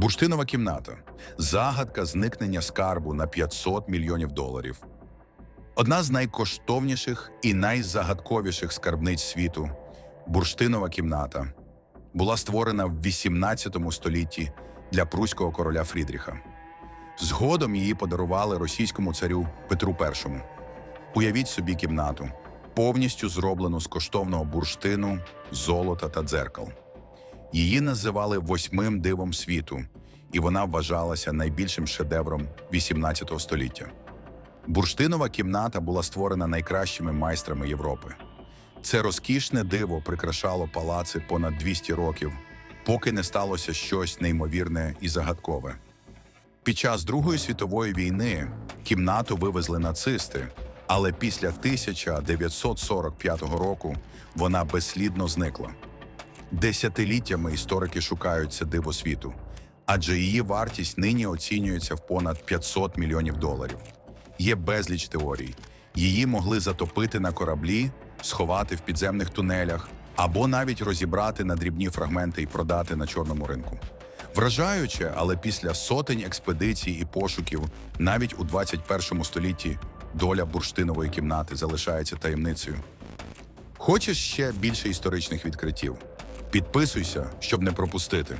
Бурштинова кімната загадка зникнення скарбу на 500 мільйонів доларів. Одна з найкоштовніших і найзагадковіших скарбниць світу бурштинова кімната була створена в 18 столітті для пруського короля Фрідріха. Згодом її подарували російському царю Петру І. Уявіть собі кімнату, повністю зроблену з коштовного бурштину, золота та дзеркал. Її називали восьмим дивом світу, і вона вважалася найбільшим шедевром 18 століття. Бурштинова кімната була створена найкращими майстрами Європи. Це розкішне диво прикрашало палаци понад 200 років, поки не сталося щось неймовірне і загадкове. Під час Другої світової війни кімнату вивезли нацисти, але після 1945 року вона безслідно зникла. Десятиліттями історики шукають це диво світу, адже її вартість нині оцінюється в понад 500 мільйонів доларів. Є безліч теорій. Її могли затопити на кораблі, сховати в підземних тунелях або навіть розібрати на дрібні фрагменти і продати на чорному ринку. Вражаюче, але після сотень експедицій і пошуків, навіть у 21 столітті, доля бурштинової кімнати залишається таємницею. Хочеш ще більше історичних відкриттів? Підписуйся, щоб не пропустити.